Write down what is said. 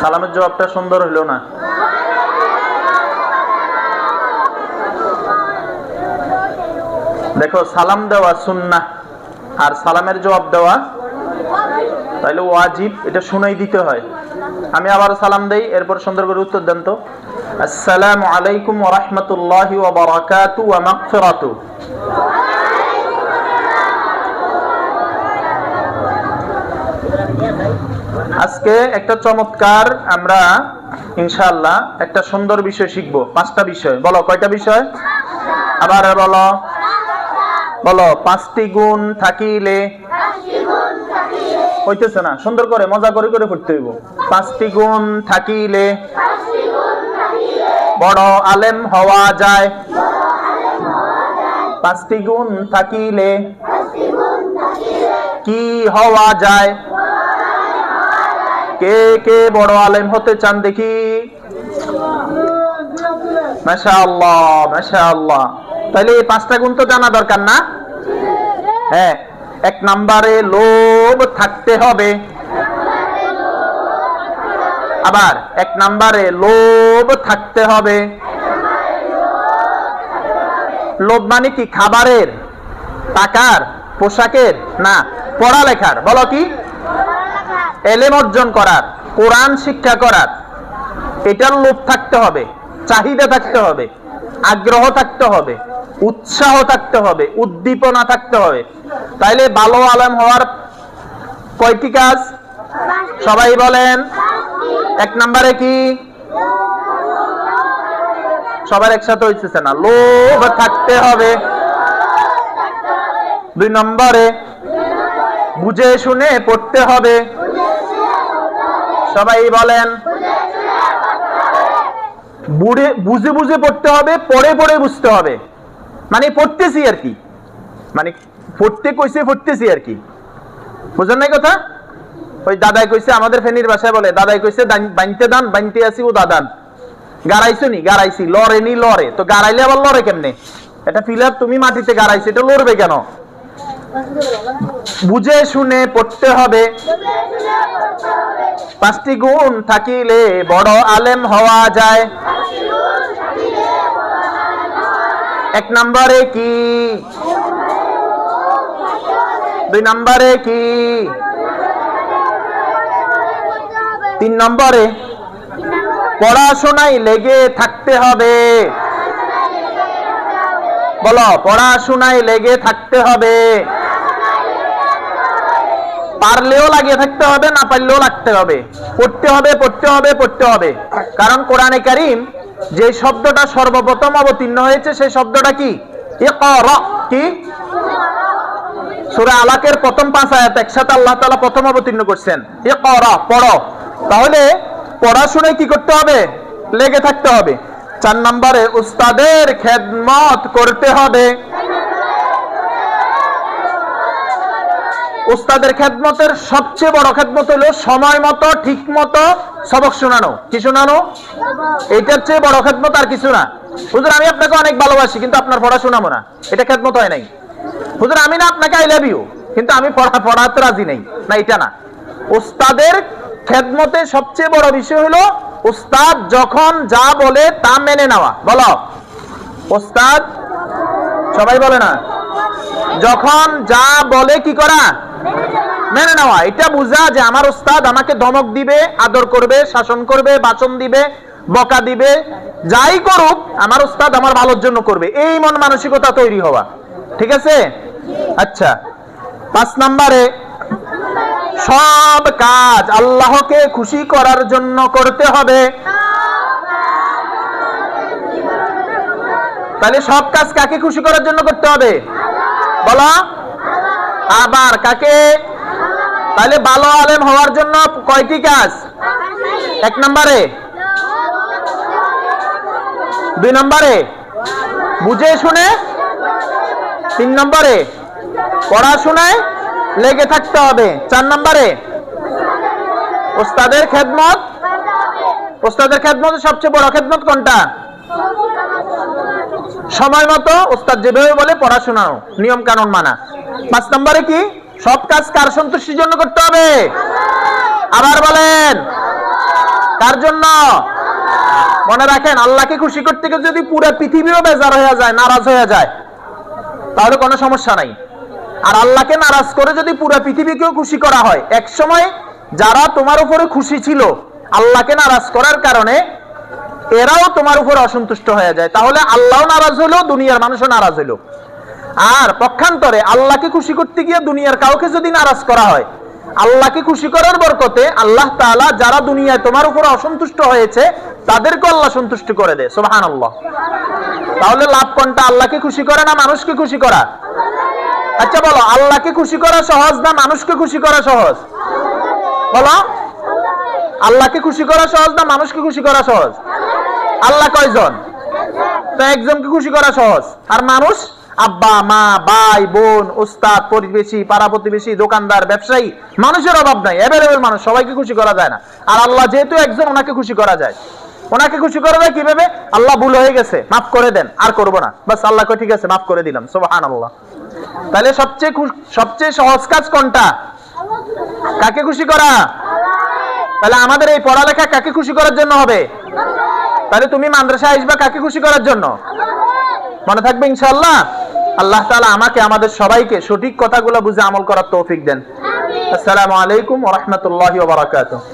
সালামের জবাবটা সুন্দর হইল না? দেখো, সালাম দেওয়া সুন্না আর সালামের জবাব দেওয়া তাইলে ওয়াজিব, এটা শুনেই দিতে হয়। আমি আবার সালাম দেই, এরপর সুন্দর করে উত্তর দেন তো। আসসালামু আলাইকুম ওয়া রাহমাতুল্লাহি ওয়া বারাকাতু ওয়া মাগফিরাতু আজকে একটা চমৎকার আমরা, ইনশাআল্লাহ, একটা সুন্দর বিষয় শিখব। পাঁচটা বিষয়। বলো, কয়টা বিষয়? আবার বলো। বলো, পাঁচটি গুণ থাকিলে হইতেছে না। সুন্দর করে, মজা করে করে পড়তে হইব। পাঁচটি গুণ থাকিলে বড় আলেম হওয়া যায়। পাঁচটি গুণ থাকিলে কি হওয়া যায়? কে কে বড় আলেম হতে চান দেখি? তাহলে এই পাঁচটা গুণ তো জানা দরকার না? হ্যাঁ এক নাম্বারে লোভ থাকতে হবে। আবার এক নাম্বারে লোভ থাকতে হবে। লোভ মানে কি? খাবারের, টাকার, পোশাকের, না, পড়ালেখার। বলো কি? এলেম অর্জন করার, কোরআন শিক্ষা করার, এটার লোভ থাকতে হবে, চাহিদা থাকতে হবে, আগ্রহ থাকতে হবে, উৎসাহ থাকতে হবে, উদ্দীপনা থাকতে হবে। তাইলে ভালো আলম হওয়ার কয়টি কাজ? সবাই বলেন, এক নম্বরে কি? সবার একসাথে হইতেছে না, লোভ থাকতে হবে। দুই নম্বরে, বুঝে শুনে পড়তে হবে। সবাই বলেন। বুড়ে, বুঝে বুঝে পড়তে হবে, পড়ে পড়ে বুঝতে হবে। মানে পড়তেছি আর কি। মানে পড়তে কইছে, পড়তেছি আর কি। বুঝেন নাই কথা? ওই দাদাই কইছে, আমাদের ফেনীর ভাষায় বলে, দাদাই কইছে বানতে দান, বানতে আসি ও দাদান। গাড়াইছো নি? গাড়াইছি। লড়ে নি, লড়ে। তো গাড়াইলে আবার লড়ে কেমনে? এটা ফিলার তুমি মাটিতে গাড়াইছো, এটা লড়বে কেন? বুঝে শুনে পড়তে হবে। পাঁচটি গুণ থাকিলে বড় আলেম হওয়া যায়। এক নম্বরে কি? দুই নম্বরে কি? তিন নম্বরে পড়াশোনায় লেগে থাকতে হবে। বলো, পড়াশোনায় লেগে থাকতে হবে। পারলেও লাগিয়ে থাকতে হবে, না পারলেও লাগতে হবে। পড়তে হবে পড়তে হবে পড়তে হবে। কারণ কোরআনে কারিম যে শব্দটা সর্বপ্রথম অবতীর্ণ হয়েছে, সেই শব্দটা কি? কি? সূরা আলাকের প্রথম পাঁচ আয়াত একসাথে আল্লাহ তাআলা প্রথম অবতীর্ণ করছেন। পড়ো। তাহলে কি করতে হবে? লেগে থাকতে হবে। চার নম্বরে, উস্তাদের খেদমত করতে হবে। উস্তাদের খেদমতের সবচেয়ে বড় খেদমত হলো সময় মতো, ঠিক মতো সবক শোনানো। কি শোনানো? এইটার চেয়ে বড় খেদমত আর কিছু না। হুজুর, আমি আপনাকে অনেক ভালোবাসি, কিন্তু আপনার পড়া শোনাবো না। এটা খেদমত হয় নাই। হুজুর, আমি না আপনাকে আই লাভ ইউ কিন্তু আমি পড়া, পড়াতে রাজি নেই। না, এটা না। ওস্তাদের খেদমতে সবচেয়ে বড় বিষয় হলো উস্তাদ যখন যা বলে তা মেনে নেওয়া। বলো। ওস্তাদ সবাই বলে না? যখন যা বলে কি করা? মেনে নেওয়া এটা বুঝা যে আমার উস্তাদ আমাকে ধমক দিবে, আদর করবে, শাসন করবে, বাচন দিবে, বকা দিবে, যাই করুক, আমার উস্তাদ আমার ভালোর জন্য করবে। এই মন মানসিকতা তৈরি হওয়া। ঠিক আছে? আচ্ছা। পাঁচ নম্বরে, সব কাজ আল্লাহকে খুশি করার জন্য করতে হবে। তাহলে সব কাজ কাকে খুশি করার জন্য করতে হবে? বলো। আবার কাকে? তাহলে ভালো আলেম হওয়ার জন্য কয়টি কাজ? এক নম্বরে? দুই নম্বরে? বুঝে শুনে? তিন নম্বরে? পড়াশোনায় লেগে থাকতে হবে। চার নম্বরে? ওস্তাদের খেদমত? ওস্তাদের খেদমত সবচেয়ে বড় খেদমত কোনটা? সময় মতো ওস্তাদ যেভাবে বলে পড়াশোনাও নিয়ম কানুন মানা। পাঁচ নম্বরে কি? সব কাজ কার সন্তুষ্টির জন্য করতে হবে? আবার বলেন। কার জন্য? মনে রাখেন, আল্লাহকে খুশি করতে গিয়ে যদি পুরো পৃথিবীও বেজার হয়ে যায়, নারাজ হয়ে যায়, তাহলে কোনো সমস্যা নাই। আর আল্লাহকে নারাজ করে যদি পুরো পৃথিবীকেও খুশি করা হয়, এক সময় যারা তোমার উপরে খুশি ছিল, আল্লাহকে নারাজ করার কারণে এরাও তোমার উপর অসন্তুষ্ট হয়ে যায়। তাহলে আল্লাহ নারাজ হলো, দুনিয়ার মানুষও নারাজ হলো। আর পক্ষান্তরে আল্লাহকে খুশি করতে গিয়ে দুনিয়ার কাউকে যদি নারাজ করা হয়, আল্লাহকে খুশি করার বরকতে আল্লাহ তাআলা যারা দুনিয়ায় তোমার উপর অসন্তুষ্ট হয়েছে তাদেরকে আল্লাহ সন্তুষ্ট করে দেয়। সুবহান আল্লাহ তাহলে লাভ কোনটা? আল্লাহকে খুশি করে না মানুষকে খুশি করা? আচ্ছা বলো, আল্লাহকে খুশি করা সহজ না মানুষকে খুশি করা সহজ? বলো। আল্লাহকে খুশি করা সহজ না মানুষকে খুশি করা সহজ? আল্লাহ কয়জন? তো একজনকে খুশি করা সহজ। আর মানুষ? আব্বা, মা, ভাই, বোন, উস্তাদ, প্রতিবেশী, পাড়া প্রতিবেশী, দোকানদার, ব্যবসায়ী, মানুষের অভাব নাই অ্যাভেলেবেল মানুষ, সবাইকে খুশি করা যায় না। আর আল্লাহ যেহেতু একজন, ওনাকে খুশি করা যায়। ওনাকে খুশি করা যায় কীভাবে? আল্লাহ ভুল হয়ে গেছে, মাফ করে দেন, আর করব না। বাস আল্লাহ কয়, ঠিক আছে, মাফ করে দিলাম সোবাহান আল্লাহ তাহলে সবচেয়ে সবচেয়ে সহজ কাজ কোনটা? কাকে খুশি করা? তাহলে আমাদের এই পড়ালেখা কাকে খুশি করার জন্য হবে? তাহলে তুমি মাদ্রাসা আসবা কাকে খুশি করার জন্য? মনে থাকবে ইনশাআল্লাহ? আল্লাহ তালা আমাকে আমাদের সবাইকে সঠিক কথাগুলো বুঝে আমল করার তৌফিক দেন। আসসালামু আলাইকুম রাহমাতুল্লাহি ওয়া বারাকাতুহু।